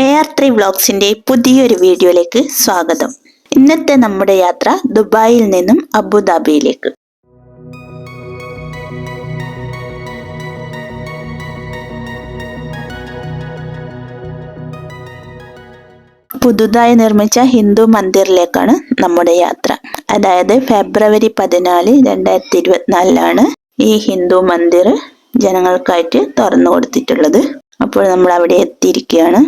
A R three വ്ളോഗ്സിന്റെ പുതിയൊരു വീഡിയോയിലേക്ക് സ്വാഗതം. ഇന്നത്തെ നമ്മുടെ യാത്ര ദുബായിൽ നിന്നും അബുദാബിയിലേക്ക്. പുതുതായി നിർമ്മിച്ച ഹിന്ദു മന്ദിറിലേക്കാണ് നമ്മുടെ യാത്ര. അതായത് ഫെബ്രുവരി പതിനാല് രണ്ടായിരത്തി ഇരുപത്തിനാലിലാണ് ഈ ഹിന്ദു മന്ദിർ ജനങ്ങൾക്കായിട്ട് തുറന്നു കൊടുത്തിട്ടുള്ളത്. അപ്പോൾ നമ്മൾ അവിടെ എത്തിയിരിക്കുകയാണ്.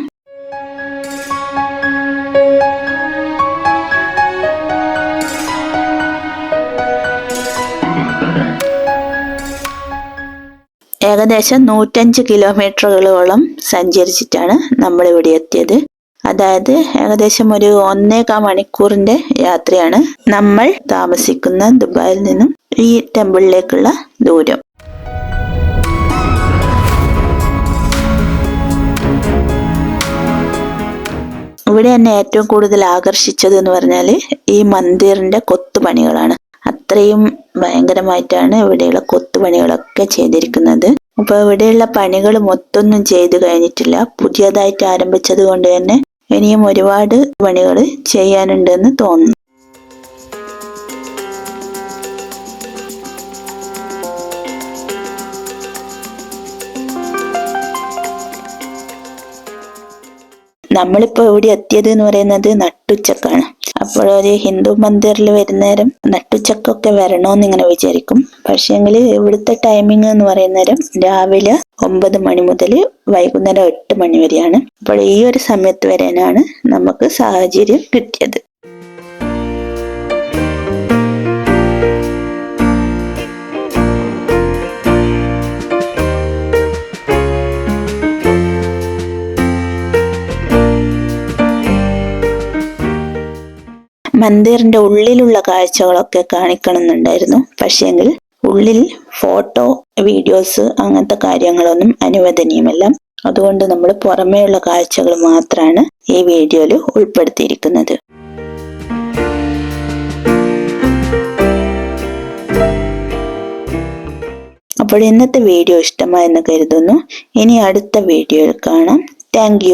ഏകദേശം നൂറ്റഞ്ച് കിലോമീറ്ററുകളോളം സഞ്ചരിച്ചിട്ടാണ് നമ്മൾ ഇവിടെ എത്തിയത്. അതായത് ഏകദേശം ഒരു ഒന്നേകാ മണിക്കൂറിന്റെ യാത്രയാണ് നമ്മൾ താമസിക്കുന്ന ദുബായിൽ നിന്നും ഈ ടെമ്പിളിലേക്കുള്ള ദൂരം. ഇവിടെ എന്നെ ഏറ്റവും കൂടുതൽ ആകർഷിച്ചത് എന്ന് പറഞ്ഞാൽ ഈ മന്ദിറിന്റെ കൊത്തുപണികളാണ്. അത്രയും ഭയങ്കരമായിട്ടാണ് ഇവിടെയുള്ള കൊത്തുപണികളൊക്കെ ചെയ്തിരിക്കുന്നത്. അപ്പൊ ഇവിടെയുള്ള പണികൾ മൊത്തമൊന്നും ചെയ്തു കഴിഞ്ഞിട്ടില്ല. പുതിയതായിട്ട് ആരംഭിച്ചത് കൊണ്ട് തന്നെ ഇനിയും ഒരുപാട് പണികൾ ചെയ്യാനുണ്ടെന്ന് തോന്നുന്നു. നമ്മളിപ്പോ ഇവിടെ എത്തിയത് എന്ന് പറയുന്നത് നട്ടുച്ചക്കാണ്. അപ്പോൾ ഒരു ഹിന്ദു മന്ദിറിൽ വരുന്നേരം നട്ടുച്ചക്കൊക്കെ വരണോന്ന് ഇങ്ങനെ വിചാരിക്കും. പക്ഷേങ്കിൽ ഇവിടുത്തെ ടൈമിംഗ് എന്ന് പറയുന്നേരം രാവിലെ ഒമ്പത് മണി മുതൽ വൈകുന്നേരം എട്ട് മണി വരെയാണ്. അപ്പോൾ ഈ ഒരു സമയത്ത് വരാനാണ് നമുക്ക് സാഹചര്യം കിട്ടിയത്. മന്ദിറിന്റെ ഉള്ളിലുള്ള കാഴ്ചകളൊക്കെ കാണിക്കണമെന്നുണ്ടായിരുന്നു. പക്ഷേങ്കിൽ ഉള്ളിൽ ഫോട്ടോ വീഡിയോസ് അങ്ങനത്തെ കാര്യങ്ങളൊന്നും അനുവദനീയമല്ല. അതുകൊണ്ട് നമ്മൾ പുറമേയുള്ള കാഴ്ചകൾ മാത്രമാണ് ഈ വീഡിയോയിൽ ഉൾപ്പെടുത്തിയിരിക്കുന്നത്. അപ്പോൾ ഇന്നത്തെ വീഡിയോ ഇഷ്ടമായെന്ന് കരുതുന്നു. ഇനി അടുത്ത വീഡിയോയിൽ കാണാം. താങ്ക്